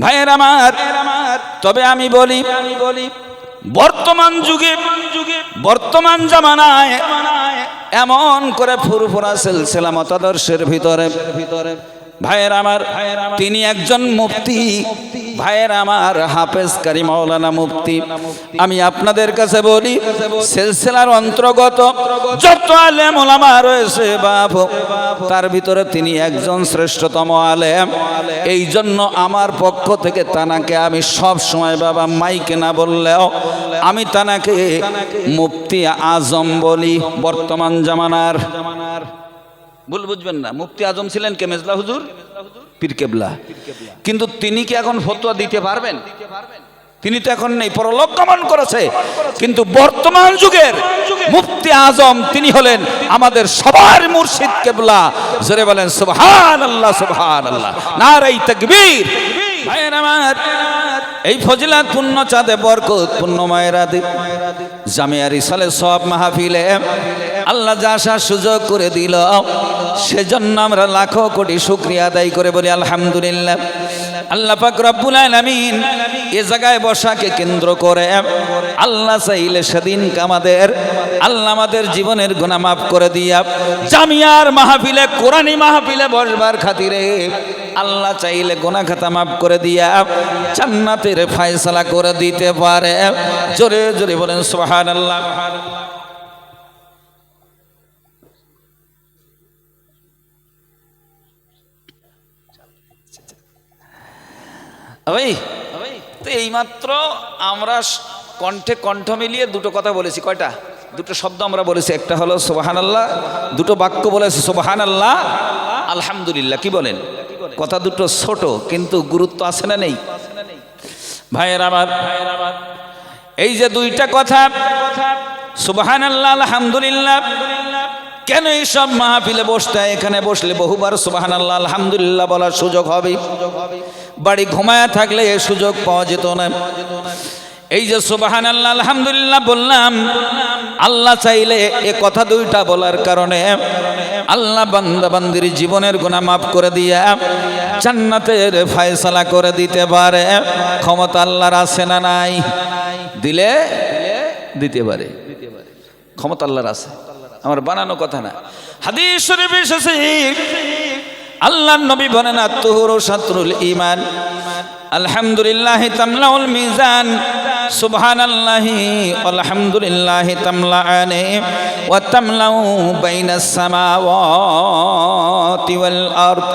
ভাইয়ের আমার তবে আমি বলি আমি বলি বর্তমান যুগে যুগে বর্তমান জামানায় এমন করে ফুরফুরা সিলসিলা মতাদর্শের ভিতরে। ভিতরে। ভাইয়ের আমার তিনি একজন মুফতি। ভাইয়ের আমার হাফেজ কারি মাওলানা মুফতি, আমি আপনাদের কাছে বলি, সিলসিলার অন্তর্গত যত আলেম ওলামা রয়েছে বাপ, তার ভিতরে তিনি একজন শ্রেষ্ঠতম আলেম। এই জন্য আমার পক্ষ থেকে তানাকে আমি সব সময় বাবা মাইকে না বললেও আমি তানাকে মুফতি আজম বলি, বর্তমান জামানার ভুল বুঝবেন না। মুফতি আজম ছিলেন কে মেজলা হুজুর? পীর কেবলা। কিন্তু তিনি কি এখন ফতোয়া দিতে পারবেন? তিনি তো এখন নেই, পরলোক গমন করেছে। কিন্তু বর্তমান যুগের মুফতি আজম তিনি হলেন আমাদের সবার মুর্শিদ কেবলা। জোরে বলেন সুবহান আল্লাহ সুবহান আল্লাহ নারাই তাকবীর এই ফজিলাত পূর্ণ চাঁদে বরকত পূর্ণ মায়েরাদি জামিয়ার ইসালে সব মাহফিলে আল্লাহ যা আসার সুযোগ করে দিল, সেজন্য আমরা লাখো কোটি শুক্রিয়া আদায় করে বলি, আলহামদুলিল্লাহ। আল্লাহ পাক রব্বুল আলামিন এ জায়গায় বসাকে কেন্দ্র করে, আল্লাহ চাইলে সেদিন আমাদের, আল্লাহ আমাদের জীবনের গুনাহ মাফ করে দিয়া, জামিয়ার মাহফিলে কোরআনী মাহফিলে বসবার খাতিরে আল্লাহ চাইলে গোনা খাতা মাফ করে দিয়া জান্নাতের ফয়সালা করে দিতে পারে। জোরে জোরে বলেন, সুবহানাল্লাহ। ওই, তো এইমাত্র আমরা কণ্ঠে কণ্ঠ মিলিয়ে দুটো কথা বলেছি। কয়টা? দুটো শব্দ আমরা বলেছি। একটা হলো সোবাহান আল্লাহ দুটো বাক্য বলেছি সোবাহান আল্লাহ আলহামদুলিল্লাহ। কি বলেন? কথা দুটো ছোট, কিন্তু গুরুত্ব আছে না নেই? ভাইয়ের আমার এই যে দুইটা কথা সুবাহান আলহামদুলিল্লাহ, কেন এইসব মাহফিলে বসতে এখানে বসলে বহুবার সুবাহান আল্লাহ আলহামদুলিল্লাহ বলার সুযোগ হবে। বাড়ি ঘুমায়া থাকলে এ সুযোগ পাওয়া যেত না। এই যে সুবাহান আল্লাহ আলহামদুলিল্লাহ বললাম, আল্লাহ চাইলে এ কথা দুইটা বলার কারণে আল্লাহ বান্দা বান্দির জীবনের গুণা মাফ করে দিয়া জান্নাতের ফায়সালা করে দিতে পারে। ক্ষমতা আল্লাহর আছে না নাই? দিলে দিতে পারে। ক্ষমতা আল্লাহর আছে। আমার বানানো কথা না। হাদিস শরীফ এসেছে, আল্লাহ নবী বলেন, আত্মহুর শাত্রুল ইমান আলহামদুলিল্লাহ তামলাউল মিজান। সুবহানাল্লাহি, আলহামদুলিল্লাহ তামলাআনে ওয়া তামলাউ বাইনাস সামাওয়াতি ওয়াল আরদ।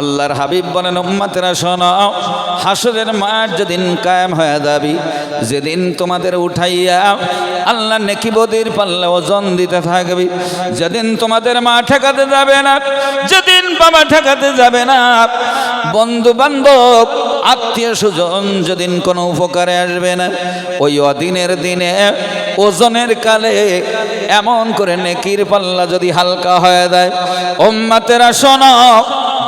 আল্লাহর হাবিব বলেন, উম্মতেরা শোনো, হাসরের মাঠ যেদিন কায়েম হয়ে যাবি, যেদিন তোমাদের উঠাইয়া আল্লাহ নেকি বদির পাল্লা ওজন দিতে থাকবি, যেদিন তোমাদের মা ঠেকাতে যাবে না, যেদিন বাবা ঠেকাতে যাবে না বন্ধু বান্ধব আত্মীয় স্বজন যেদিন কোনো উপকারে আসবে না, ওই অদিনের দিনে ওজনের কালে এমন করে নেকির পাল্লা যদি হালকা হয়ে যায় ওম্মাতেরা শোনো,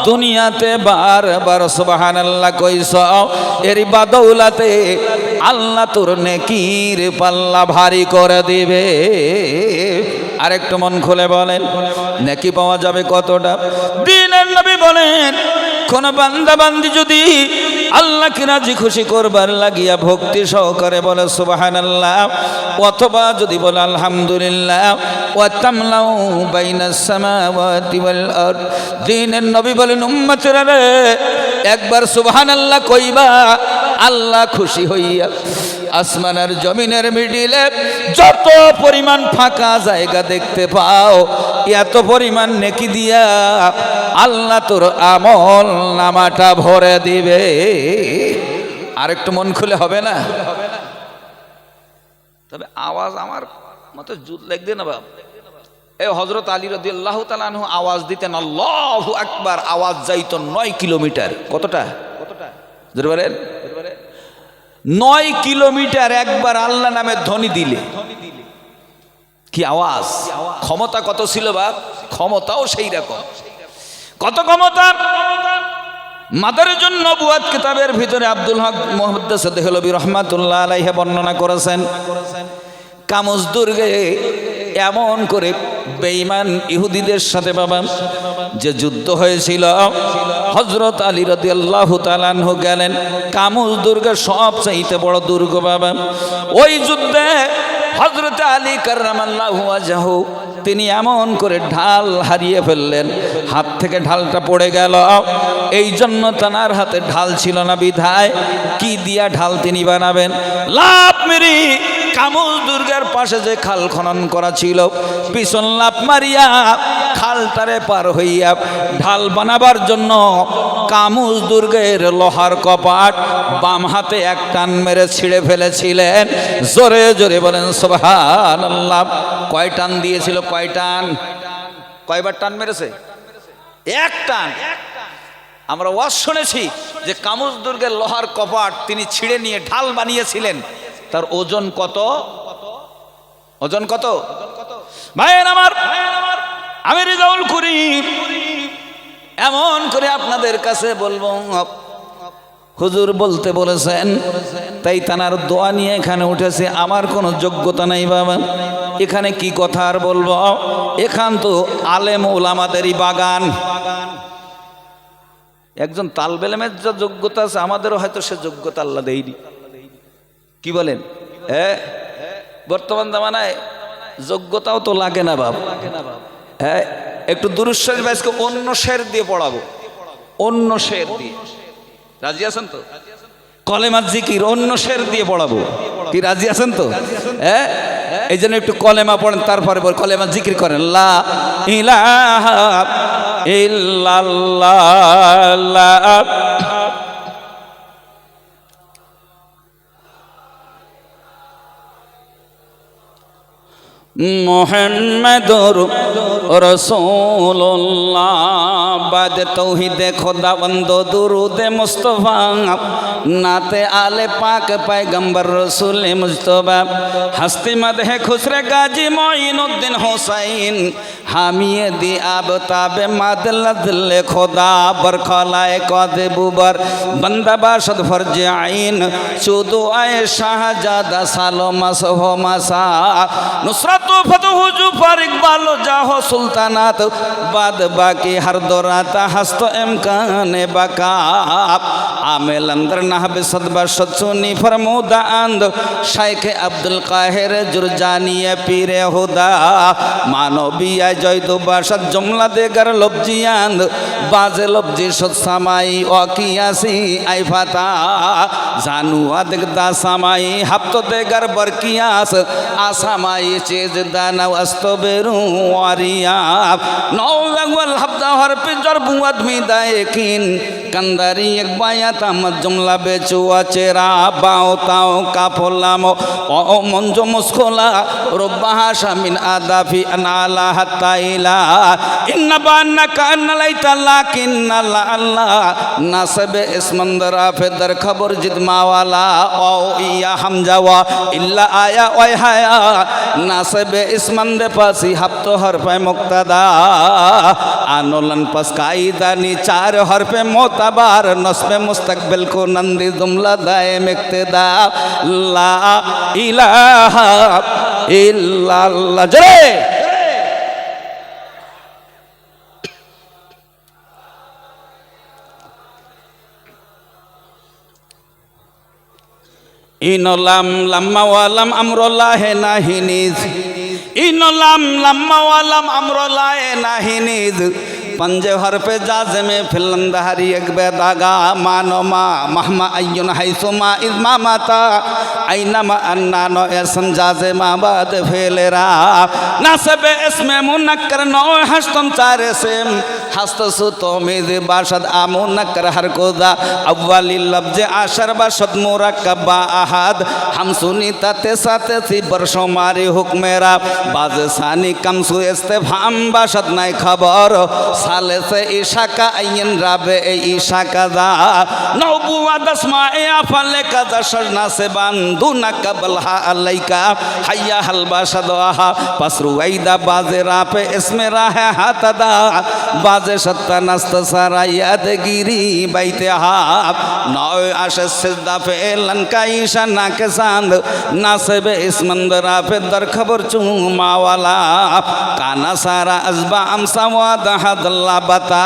দুনিয়াতে বারবার সুবাহান আল্লাহ কইস, এর বাদৌলাতে আল্লাহ তোর নেকির পাল্লা ভারী করে দিবে। আরেকটু মন খুলে বলেন, নেকি পাওয়া যাবে কতটা? দিনের নবী বলেন, কোন বান্দা বান্দি যদি আল্লাহকে রাজি খুশি করবার লাগিয়া ভক্তি সহকারে বলে সুবাহান আল্লাহ অথবা যদি বলে, আলহামদুলিল্লাহ। নবী একবার সুবহানাল্লাহ কইবা, আল্লাহ খুশি হইয়া আসমান আর জমিনের মিডিলে যত পরিমাণ ফাঁকা জায়গা দেখতে পাও এত পরিমাণ নেকি দিয়া আল্লাহ তোর আমল নামাটা ভরে দিবে। আরেকটু মন খুলে হবে না? তবে আওয়াজ আমার মতো জুত লাগবে না বাবা এ হজরত আলী রদি আল্লাহ তালানহু আওয়াজ দিতেন আল্লাহ আকবার আওয়াজ যাইতো নয় কিলোমিটার। কতটা? কতটা? জোরে বলেন। নয় কিলোমিটার একবার আল্লাহ নামের ধ্বনি দিলে। কি আওয়াজ? ক্ষমতা কত ছিল বা ক্ষমতাও সেই রকম। কত ক্ষমতা? মাদারের জন্য বুয়াদ কিতাবের ভিতরে আব্দুল হক মোহাম্মদ রহমাতুল্লাহ আলাইহা বর্ণনা করেছেন, কামজ দুর্গে এমন করে বেঈমান ইহুদিদের সাথে বাবা, যে যুদ্ধ হয়েছিল হজরত আলী রদি আল্লাহ তালানহ গেলেন। কামুজ দুর্গের সব চাইতে বড় দুর্গ বাবা। ওই যুদ্ধে হজরত আলী কার্রামাল্লাহু আজাহু তিনি এমন করে ঢাল হারিয়ে ফেললেন। হাত থেকে ঢালটা পড়ে গেল। এই জন্য তানার হাতে ঢাল ছিল না বিধায়, কি দিয়া ঢাল তিনি বানাবেন? লাভ মেরি কামুল দুর্গের পাশে যে খাল খনন করা ছিল, পিছন লাভ মারিয়া খালটারে পার হইয়া ঢাল বানাবার জন্য কামুজ দুর্গের লোহার কপাট বাম হাতে এক টান মেরে ছিঁড়ে ফেলেছিলেন। জোরে জোরে বলেন সোহান আল্লাহ কয় টান দিয়েছিল, কয় টান? কয়বার টান মেরেছে? এক টান। আমরা ওয়াজ শুনেছি যে কামুজ দুর্গের লোহার কপাট তিনি ছিঁড়ে নিয়ে ঢাল বানিয়েছিলেন। তার ওজন কত? ওজন কত? ভাইয়ের আমার, আমি রেজাউল করি। এমন করে আপনাদের কাছে বলব, হুজুর বলতে বলেছেন, তাই তানার দোয়া নিয়ে এখানে উঠেছে, আমার কোনো যোগ্যতা নাই বাবা। এখানে কি কথা আর বলব? এখান তো আলেম ওলামাদেরই বাগান। একজন তালবেলেমের যা যোগ্যতা আছে, আমাদেরও হয়তো সে যোগ্যতা আল্লাহ দেয়নি। কি বলেন? হ্যাঁ বর্তমান জামানায় যোগ্যতাও তো লাগে না বাপ। হ্যাঁ একটু দুরুশ্বর ব্যাসকে অন্য শের দিয়ে পড়াবো। অন্য শের দিয়ে। রাজি আছেন তো? কলেমার জিকির অন্য শের দিয়ে পড়াবো। কি রাজি আছেন তো? হ্যাঁ এই জন্য একটু কলেমা পড়েন, তারপরে কলেমা জিকির করেন। লা ইলাহা ইল্লাল্লাহ মোহাম্মদুর রসুল্লাহ বাদ তৌহিদে খোদা বন্দ দুরুদে মুস্তফা, নাতে আলে পাক পায়গম্বর রসুল মুস্তফা। হস্তি মদহে খুসরে গাজী মঈনুদ্দিন হোসাইন। হামিয়ে দি আব তাবে মাদলে খোদা বরখলায় কদে বুবর। বন্দা বাসদ ফরজে আইন চুদু আয় শাহজাদা সালো মাস হো মাসা। নুসরত फतहुजुफर इकबाल जाहो सुल्तानात बाद बाकी हर दोराता हस्तो इमकान बका आमेल अंदर नहब सदबा सत्सुनी फरमूदा अंद शाइख अब्दुल काहिर जुरजानिया पीरे हुदा मानविया जय दुबाशत जुमला देगर लब्जियांद बाजे लब्जी सत्समाई ओकियासी आइफाता जानुआ दिगदा समाई हफ्तो देगर बरकियास आसामाई चेज দানাও আস্তবেরু ওয়ারিয়া। নও লাগওয়াল হাবদা হর পিজর বুয়াদ মি দায়কিন। কান্দারি এক বায়াত আমার জমলা বেচু আচেরা বাও তাও কাফলাম। ও মঞ্জ মুস্কোলা রব্বাহা শামিন আদাফি আনালা হাতাইলা। ইন্না বান্না কান্না লাইতা লাকিন্না লা আল্লাহ নাসবে ইসমন্দরা ফেদর খবর জিদ মাওয়ালা। ও ইয়া হামজাওয়া ইল্লা আয়া ওই হায়া। নাসবে ইসমন্দে পাসি হাপ্তো হরফে মুক্তাদা। আনোলন পাস কাইদানি চার হরফে মোতাবার নসবে মুস্তাকবিল কো নন্দি জুমলা দায়ে মিক্তদা লা ইলাহা ইল্লাল্লাহ। জরে! ইনলাম লাম্মাওয়ালাম আমরলাহে নাহিনিজ ইনলাম লাম্মাওয়ালাম আমরলাহে নাহিনিজ पंजे हर पे जाजे में फिलंद हरी एक बेदागा, मानो मा, महमा अय्युन हैसुमा इजमा माता ऐनम अन्ना नो एसन जाजे मा बाद फेलेरा। नासबे इसमें मुनक्कर नो हस्तम चारे सेम। हस्त सुतो मेज बाशद आमुनक्कर हर कोदा अव्वली लफ्ज आशर बाशद मुरक्कबा अहद हम सुनी ताते साते सी बरसों मारी हुक्मेरा बाज सानी कम सु इस्तेफाम बाशद নাই খবর সালে সে ইশাকা আইন রাবে এই ইশাকা দা নবুয়া দসমা এ আফালে কাজা সজনা সে বান্দু না কবলহা আলাইকা হাইয়া হালবা সদওয়াহা পাসরু আইদা বাজে রাপে ইসমে রাহে হাতাদা বাজ বাজে সত্তা নাস্তা সারাইয়াত গিরি বাইতে হাব নয় আসে সিজদা ফে লঙ্কা ঈশা নাকে সান্দ নাসেবে ইসমন্দরা ফে দর খবর চুমাওয়ালা। কানা সারা আজবা আমসা ওয়াদ হাদল্লা বাতা।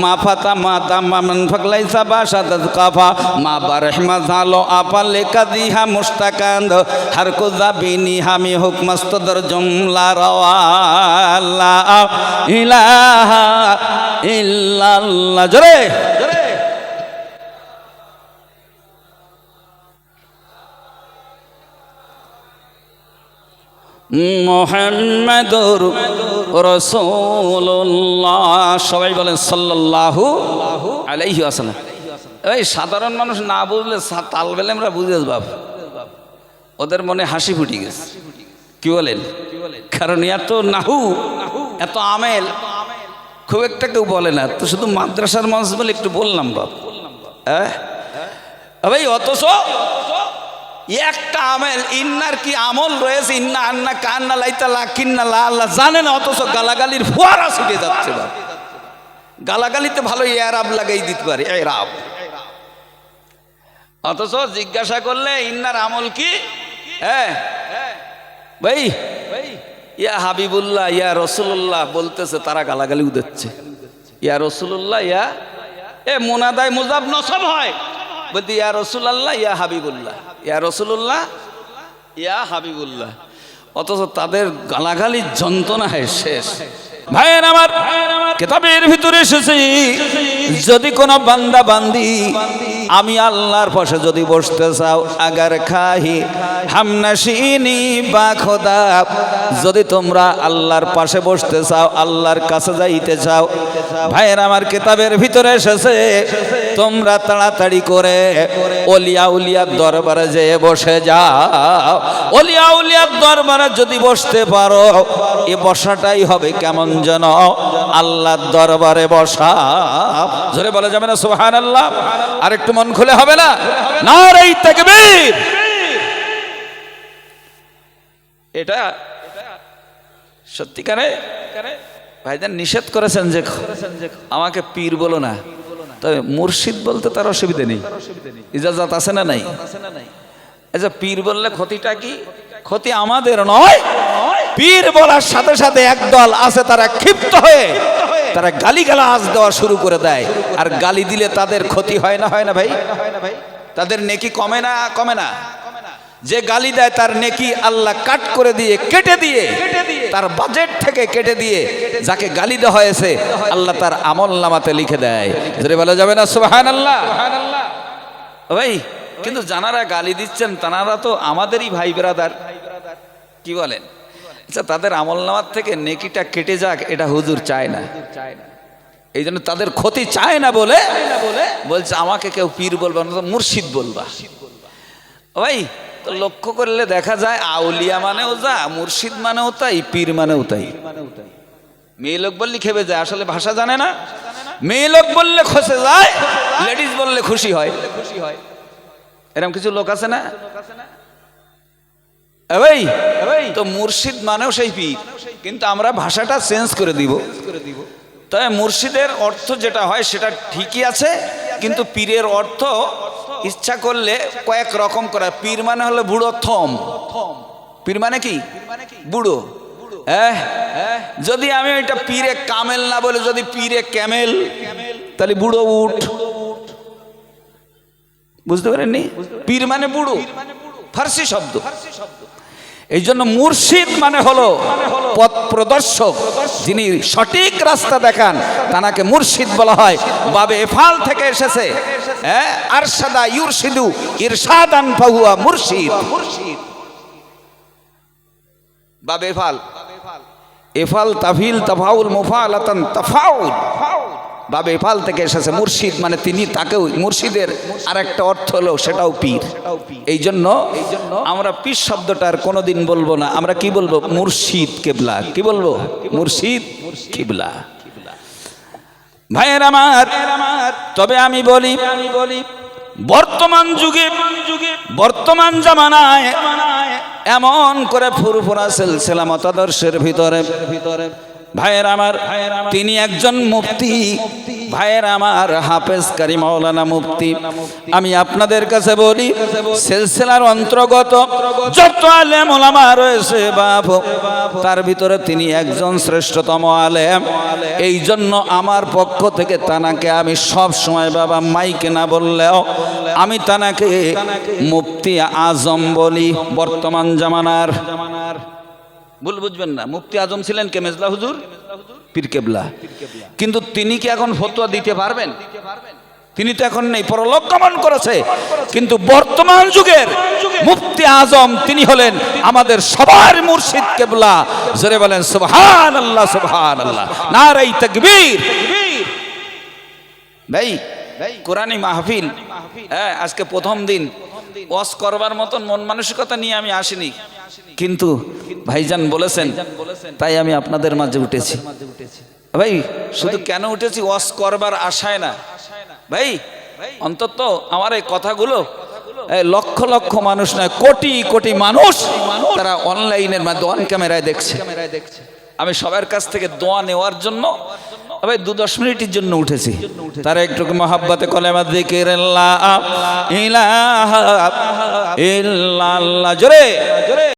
মা ফাতা মাতা মামন ফগলাই সাবা সাদত কাফা। মা বারহমা জালো আপা লেকা দিহা মুস্তাকান্দ। হর কুজা বিনি হামি হুকমস্তদর জুমলা রওয়ালা ইলাহা ইল্লাল্লাহ জোরে। মোহাম্মদুর রসুল্লাহ সবাই বলেন সাল্লাল্লাহু আলাইহি আসসালাম এই সাধারণ মানুষ না বুঝলে তাল বেলে আমরা বুঝেছ বাপ ওদের মনে হাসি ফুটি গেছে। কি বলেন? কারণ এত নাহু এত আমেল। খুব একটা কেউ বলে না। তো শুধু মাদ্রাসার মানুষ বলে একটু বললাম বাপ। হ্যাঁ? ভাই অথচ একটা আমেল, ইন্নার কি আমল রয়েছে? ইন্না আন্না কান্না লাইতা লা কিন্না লা আল্লাহ জানে না, অথচ গালাগালির ফোয়ারা ছুটে যাচ্ছে বাপ। গালাগালিতে ভালো এরাব লাগাই দিতে পারে, এরাব। অথচ জিজ্ঞাসা করলে, ইন্নার আমল কি? হ্যাঁ? ভাই ইয়া হাবিবুল্লাহ, ইয়া রসুল্লাহ বলতেছে, তারা গালাগালি উদেচ্ছে। ইয়া রসুল্লাহ ইয়া, এ মোনাদায় মুজাব নসব হয়। বলতে, ইয়া রসুল্লাহ ইয়া হাবিবুল্লাহ। ইয়া রসুল্লাহ ইয়া হাবিবুল্লাহ। অথচ তাদের গালাগালির যন্ত্রণায় শেষ। ভাইয়ের আমার কেতাবের ভিতরে এসেছি, যদি কোনো বান্দা বান্দি, আমি আল্লাহর পাশে যদি বসতে চাও, আগার খাহি হামনাসিনি বা খোদা, যদি তোমরা আল্লাহর পাশে বসতে চাও, আল্লাহর কাছে যাইতে চাও, ভাইয়ের আমার কেতাবের ভিতরে এসেছে, তোমরা তাড়াতাড়ি করে অলিয়া উলিয়ার দরবারে যেয়ে বসে যাও। অলিয়া উলিয়ার দরবারে যদি বসতে পারো, এ বসাটাই হবে কেমন যেন? আল্লাহর দরবারে বসা। জোরে বলা যাবে না সুহান আল্লাহ আর একটু মন খুলে হবে না? না রে তাকবীর। এটা সত্যিকারে ভাইজান নিষেধ করেছেন যে আমাকে পীর বলো না। তবে মুর্শিদ বলতে তার অসুবিধা নেই। ইজাজত আছে না নাই? আচ্ছা পীর বললে ক্ষতিটা কি? ক্ষতি আমাদের নয়। পীর বলার সাথে সাথে একদল আছে, তারা ক্ষিপ্ত হয়ে, তারা গালি গালাজ দেওয়া শুরু করে দেয়। আর গালি দিলে তাদের ক্ষতি হয় না হয় না ভাই? তাদের নেকি কমে না কমে না। যে গালি দেয়, তার নেকি আল্লাহ কাট করে দিয়ে, কেটে দিয়ে, তার বাজেট থেকে কেটে দিয়ে যাকে গালি দেওয়া হয়েছে, আল্লাহ তার আমল নামাতে লিখে দেয়। যদি বলা যাবে না? সুবাহান আল্লাহ ভাই, কিন্তু যারা গালি দিচ্ছেন তারা তো আমাদেরই ভাই ব্রাদার কি বলেন? আচ্ছা তাদের আমল নামার থেকে নেকিটা কেটে যাক, এটা হুজুর চায় না। এই জন্য তাদের ক্ষতি চায় না বলে বলছে, আমাকে কেউ পীর বলবা না, মুর্শিদ বলবা। ভাই, তো লক্ষ্য করলে দেখা যায়, আউলিয়া মানেও যা, মুর্শিদ মানেও তাই, পীর মানেও তাই। মেয়ে লোক বললে খেপে যায়, আসলে ভাষা জানে না। মেয়ে লোক বললে খসে যায়, লেডিস বললে খুশি হয়। খুশি হয় এরকম কিছু লোক আছে না? ভাই তো মুর্শিদ মানেও সেই পীর কিন্তু আমরা ভাষাটা চেঞ্জ করে দিব। তবে মুর্শিদের অর্থ যেটা হয় সেটা ঠিকই আছে কিন্তু পীরের অর্থ ইচ্ছা করলে কয়েক রকম করা। পীর মানে হলো বুড়ো থম। পীর মানে কি? বুড়ো। হ্যাঁ? যদি আমি ওইটা পীরে কামেল না বলে যদি পীরে ক্যামেল তাহলে বুড়ো উঠ। বুঝতে পারেননি? পীর মানে বুড়ো। ফার্সি শব্দ। এই জন্য মুর্শিদ মানে হলো পথ প্রদর্শক। যিনি সঠিক রাস্তা দেখান, তানাকে মুর্শিদ বলা হয়। বাবে এফাল থেকে এসেছে হ্যাঁ? আরশাদা ইউরশিদু ইরশাদান ফাহুয়া মুর্শিদ। বাবে এফাল। এফাল তাফিল তাফাউল মুফালাতান তাফাউল। বাবে এফাল থেকে এসেছে। মুর্শিদ মানে তিনি তাকেও মুর্শিদের আর একটা অর্থ হলো সেটাও পীর। এই জন্য আমরা পীর শব্দটার কোনোদিন বলব না। আমরা কি বলব? মুর্শিদ কেবলা। কি বলব? মুর্শিদ কিবলা। ভাইয়ের আমার, তবে আমি বলি আমি বলি বর্তমান যুগে যুগে বর্তমান জামানায় এমন করে ফুরফুরা সিলসিলা মতাদর্শের ভিতরে ভিতরে ভাইয়ের আমার, তিনি একজন মুফতি। ভাইয়ের আমার, হাফেজ কারি মাওলানা মুফতি। আমি আপনাদের কাছে বলি, সিলসিলার অন্তর্গত যত আলেম ওলামা রয়েছে বাপ, তার ভিতরে তিনি একজন শ্রেষ্ঠতম আলেম। এই জন্য আমার পক্ষ থেকে তানাকে আমি সব সময় বাবা মাইকে না বললেও আমি তানাকে মুফতি আজম বলি, বর্তমান জামানার। ভুল বুঝবেন না। মুফতি আজম ছিলেন কে মেজলা হুজুর? পীর কেবলা। কিন্তু তিনি কি এখন ফতোয়া দিতে পারবেন? তিনি তো এখন নেই পরলোক গমন করেছে। কিন্তু বর্তমান যুগের মুফতি আজম, তিনি হলেন আমাদের সবার মুর্শিদ কেবলা। জোরে বলেন সুবহান আল্লাহ সুবহান আল্লাহ নারাই তাকবীর। ভাই কোরআনি মাহফিল। হ্যাঁ আজকে প্রথম দিন। ওয়াজ করবার মতন মন মানসিকতা নিয়ে আমি আসিনি। কিন্তু ভাইজান বলেছেন তাই আমি আপনাদের মাঝে উঠেছি। ভাই শুধু কেন উঠেছি? ওয়াজ করবার আশায় না। ভাই অন্তত আমার এই কথাগুলো লক্ষ লক্ষ মানুষ নয় কোটি কোটি মানুষ তারা অনলাইনের মাধ্যমে অন ক্যামেরায় দেখছে। আমি সবার কাছ থেকে দোয়া নেওয়ার জন্য ভাই দু দশ মিনিটের জন্য উঠেছি। তারা একটু মহাব্বাতে কলেমা দিকের ইলাহা ইল্লাল্লাহ। জোরে জোরে!